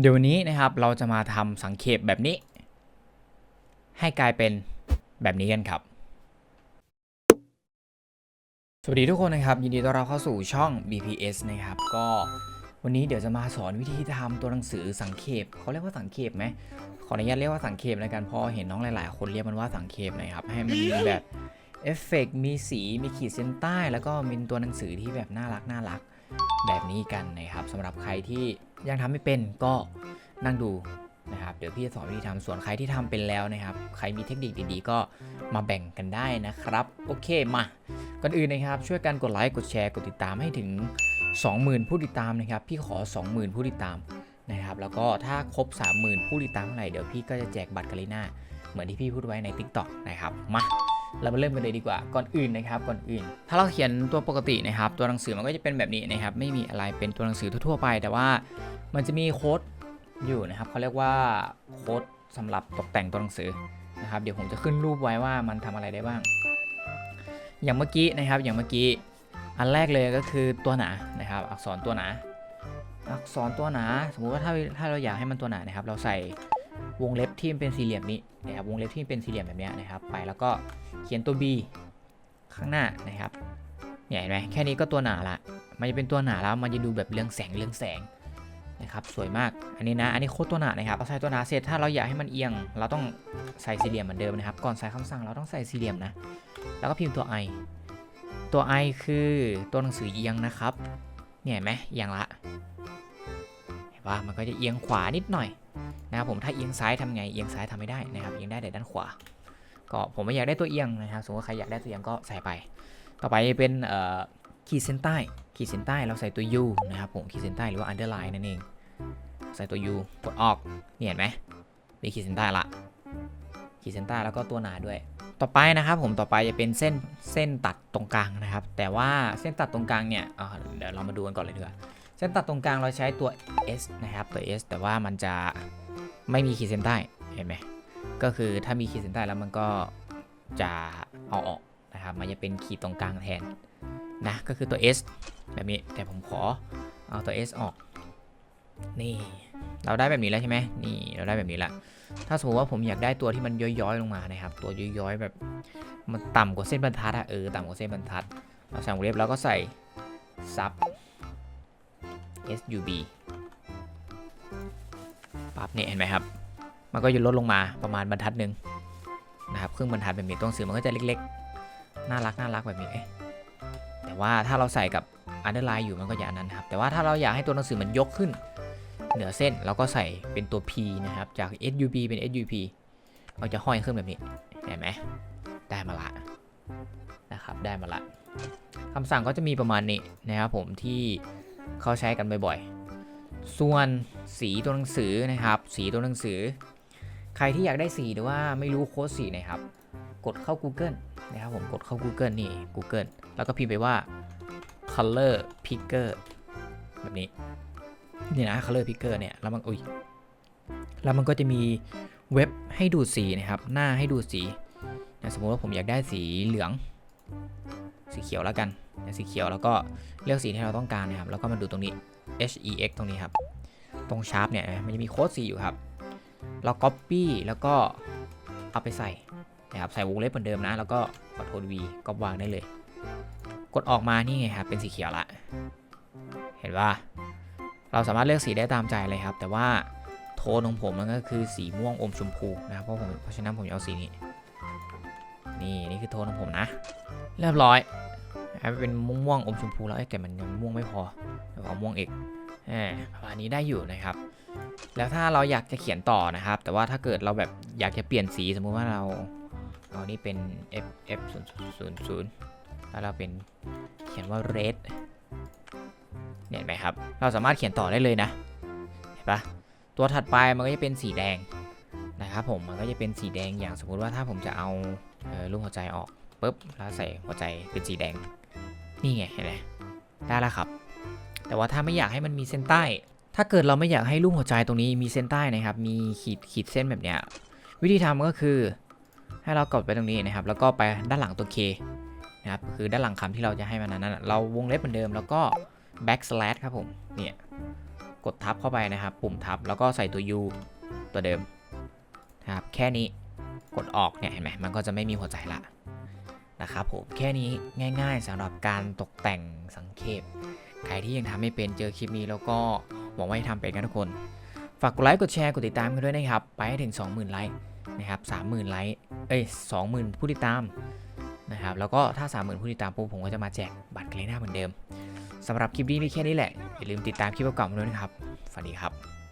เดี๋ยววันนี้นะครับเราจะมาทำสังเขปแบบนี้ ให้กลายเป็นแบบนี้กันครับ สวัสดีทุกคนนะครับ ยินดีต้อนรับเข้าสู่ช่อง BPS นะครับ ก็วันนี้เดี๋ยวจะมาสอนวิธีทำตัวหนังสือสังเขปเขาเรียกว่าสังเขปไหมขออนุญาตเรียกว่าสังเขปในการเพราะเห็นน้องหลาย ๆ คนเรียกมันว่าสังเขปนะครับให้มันมีแบบเอฟเฟกต์มีสีมีขีดเส้นใต้ แล้วก็มีตัวหนังสือที่แบบน่ารักน่ารัก แบบนี้กันนะครับสำหรับใครที่ยังทำไม่เป็นก็นั่งดูนะครับเดี๋ยวพี่จะสอนวิธีทำส่วนใครที่ทำเป็นแล้วนะครับ ใครมีเทคนิคดีๆ ก็มาแบ่งกันได้นะครับ โอเคมาก่อนอื่นนะครับ ช่วยกันกดไลค์กดแชร์กดติดตามให้ถึง 20,000 ผู้ติดตามนะครับ พี่ขอ 20,000 ผู้ติดตามนะครับ แล้วก็ถ้าครบ 30,000 ผู้ติดตามเมื่อไหร่เดี๋ยวพี่ก็จะแจกบัตรกาลิน่าเหมือนที่พี่พูดไว้ใน TikTok นะครับมา เรามาเริ่มกันเลยดีกว่าก่อนอื่นนะครับก่อนอื่น ถ้าเราเขียนตัวปกตินะครับ ตัวหนังสือมันก็จะเป็นแบบนี้นะครับ ไม่มีอะไรเป็นตัวหนังสือทั่วๆไป แต่ว่ามันจะมีโค้ดอยู่นะครับเขาเรียกว่าโค้ดสำหรับตกแต่งตัวหนังสือนะครับ เดี๋ยวผมจะขึ้นรูปไว้ว่ามันทำอะไรได้บ้าง อย่างเมื่อกี้นะครับ อย่างเมื่อกี้อันแรกเลยก็คือตัวหนานะครับ อักษรตัวหนา อักษรตัวหนา สมมุติว่าถ้าถ้าเราอยากให้มันตัวหนานะครับ เราใส่วงเล็บที่มันเป็นสี่เหลี่ยมนี้นะครับวงเล็บที่มันเป็นสี่เหลี่ยมแบบนี้นะครับ ไปแล้วก็ เขียนตัว B ข้างหน้านะครับเนี่ยเห็นไหมแค่นี้ก็ตัวหนาละ มันจะเป็นตัวหนาแล้วมันจะดูแบบเรืองแสงเรืองแสงนะครับสวยมากอันนี้นะอันนี้โคตรตัวหนานะครับเราใส่ตัวหนาเสร็จถ้าเราอยากให้มันเอียง เราต้องใส่สี่เหลี่ยมเหมือนเดิมนะครับก่อนใส่คำสั่งเราต้องใส่สี่เหลี่ยมนะแล้วก็พิมพ์ตัว i ตัว i คือตัวหนังสือเอียงนะครับเนี่ยเห็นไหมเอียงละเห็นปะมันก็จะเอียงขวานิดหน่อยนะครับผมถ้าเอียงซ้ายทำไงเอียงซ้ายทำไม่ได้นะครับเอียงได้แต่ด้านขวา ก็ผมไม่อยากได้ตัวเอียงนะครับสมมติว่าใครอยากได้ตัวเอียงก็ใส่ไป ต่อไปเป็นขีดเส้นใต้ ขีดเส้นใต้เราใส่ตัว u นะครับผมขีดเส้นใต้หรือว่า underline นั่นเอง ใส่ตัว u กดออกนี่เห็นไหมมีขีดเส้นใต้ละขีดเส้นใต้แล้วก็ตัวหนาด้วย ต่อไปนะครับผมต่อไปจะเป็นเส้นเส้นตัดตรงกลางนะครับ แต่ว่าเส้นตัดตรงกลางเนี่ยเดี๋ยวเรามาดูกันก่อนเลยดีกว่าเส้นตัดตรงกลางเราใช้ตัว s นะครับตัว s แต่ว่ามันจะไม่มีขีดเส้นใต้เห็นไหม ก็คือถ้ามีขีดเส้นใต้แล้วมันก็จะเอาออกนะครับ มันจะเป็นขีดตรงกลางแทนนะก็คือตัว S แบบนี้แต่ผมขอเอาตัว S ออก นี่ เราได้แบบนี้แล้วใช่ไหมนี่เราได้แบบนี้ละถ้าสมมติว่าผมอยากได้ตัวที่มันย้อยๆลงมานะครับ ตัวย้อยๆแบบมันต่ำกว่าเส้นบรรทัดอะเออต่ำกว่าเส้นบรรทัดเราใส่วงเล็บแล้วก็ใส่ซับ sub ปั๊บเนี่ยเห็นไหมครับ มันก็จะลดลงมาประมาณบรรทัดหนึ่งนะครับครึ่งบรรทัดแบบนี้ตัวหนังสือมันก็จะเล็กๆ น่ารักน่ารักแบบนี้เอ๊ะแต่ว่าถ้าเราใส่กับอันเดอร์ไลน์อยู่มันก็จะอันนั้นครับ แต่ว่าถ้าเราอยากให้ตัวหนังสือมันยกขึ้น เหนือเส้นเราก็ใส่เป็นตัว P นะครับ จาก SUP เป็น SUP เราจะห้อยขึ้นแบบนี้เห็นไหมได้มาละนะครับได้มาละคำสั่งก็จะมีประมาณนี้นะครับผมที่เขาใช้กันบ่อยๆ ส่วนสีตัวหนังสือนะครับ สีตัวหนังสือ ใครที่อยากได้สีหรือว่าไม่รู้โค้ดสีนะครับ กดเข้า Google นะครับผมกดเข้า Google นี่ Google แล้วก็พิมพ์ไปว่า color picker แบบนี้นี่นะ color picker เนี่ยแล้วมันอุ้ยแล้วมันก็จะมีเว็บให้ดูดสีนะครับ หน้าให้ดูดสีนะสมมติว่าผมอยากได้สีเหลือง สีเขียวแล้วกันสีเขียวแล้วก็เลือกสีที่เราต้องการนะครับ แล้วก็มาดูตรงนี้ H E X ตรงนี้ครับ ตรงชาร์ปเนี่ยมันจะมีโค้ดสีอยู่ครับ เรา Copy แล้วก็เอาไปใส่นะครับใส่วงเล็บเหมือนเดิมนะ แล้วก็กดโทน V ก็วางได้เลย กดออกมานี่ไงครับเป็นสีเขียวละเห็นว่าเราสามารถเลือกสีได้ตามใจเลยครับ แต่ว่าโทนของผมมันก็คือสีม่วงอมชมพูนะครับเพราะผมเพราะฉะนั้นผมจะเอาสีนี้นี่นี่คือโทนของผมนะ เรียบร้อยครับเป็นม่วงอมชมพูแล้วไอ้แต่มันยังม่วงไม่พอเดี๋ยวเอาม่วงอีก ประมาณนี้ได้อยู่นะครับ แล้วถ้าเราอยากจะเขียนต่อนะครับ แต่ว่าถ้าเกิดเราแบบอยากจะเปลี่ยนสีสมมุติว่าเราเอานี่เป็น f f 0 0 0แล้วเราเป็นเขียนว่า red เนี่ยเห็นไหมครับ เราสามารถเขียนต่อได้เลยนะ เห็นปะตัวถัดไปมันก็จะเป็นสีแดงนะครับผม มันก็จะเป็นสีแดงอย่างสมมุติว่าถ้าผมจะเอาเออลูกหัวใจออกปุ๊บแล้วใส่หัวใจเป็นสีแดง นี่ไงเห็นไหมได้แล้วครับ แต่ว่าถ้าไม่อยากให้มันมีเส้นใต้ ถ้าเกิดเราไม่อยากให้รูปหัวใจตรงนี้มีเส้นใต้นะครับ มีขีดขีดเส้นแบบเนี้ย วิธีทำก็คือให้เรากดไปตรงนี้นะครับ แล้วก็ไปด้านหลังตัว K นะครับ คือด้านหลังคำที่เราจะให้มันนั้นเราวงเล็บเหมือนเดิม แล้วก็ backslash ครับผม เนี่ย กดทับเข้าไปนะครับ ปุ่มทับ แล้วก็ใส่ตัว U ตัวเดิมนะครับ แค่นี้ กดออกเนี่ย เห็นไหมมันก็จะไม่มีหัวใจละนะครับผม แค่นี้ง่าย ๆสำหรับการตกแต่งสังเขป ใครที่ยังทำไม่เป็นเจอคลิปนี้แล้วก็หวังว่าจะทำเป็นกันทุกคน ฝากกดไลค์กดแชร์กดติดตามกันด้วยนะครับ ไปให้ถึง 20,000 ไลค์นะครับ30,000 ไลค์เอ้ย20,000 ผู้ติดตามนะครับแล้วก็ถ้า 30,000 ผู้ติดตามปุ๊บผมก็จะมาแจกบัตรเกรน่าเหมือนเดิมสำหรับคลิปนี้มีแค่นี้แหละอย่าลืมติดตามคลิปเก่าๆด้วยนะครับสวัสดีครับ